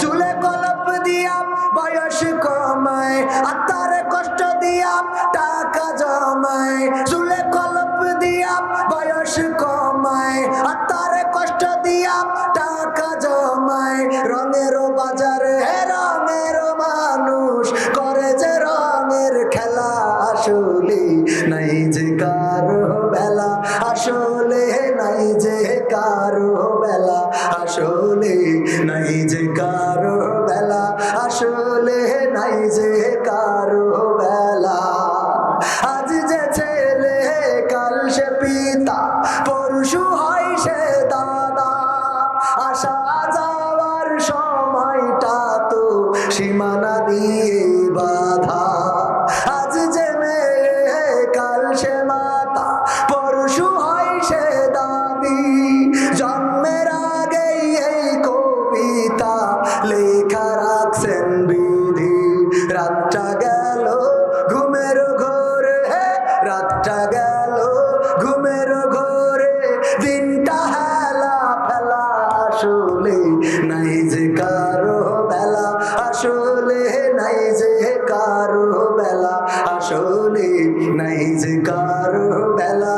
চুলে কলপ দিয়া বয়স কমায় আত্মারে কষ্ট দিয়া টাকা জমায়। চুলে কলপ দিয়া বয়স কমায় আত্মারে কষ্ট দিয়া টাকা জমায়। রঙের বাজারে রঙের মানুষ, করে যে রঙের খেলা আসলে নাই যে কারও বেলা। আসলে নাই যে কারও বেলা। আসলে নাই যে কারও বেলা, আসলে নাই যে কারও বেলা। আজ যে ছেলে, কাল সে পিতা, পরশু হয় সে দাদা। আসা যাওয়ার সময়টা তো সীমানা দিয়ে বাধা। রাতটা গেল, ঘুমের ঘরে দিনটা হেলা ফেলা আসলে নাই যে কারও বেলা, আসলে নাই যে কারও বেলা, আসলে নাই যে কারও বেলা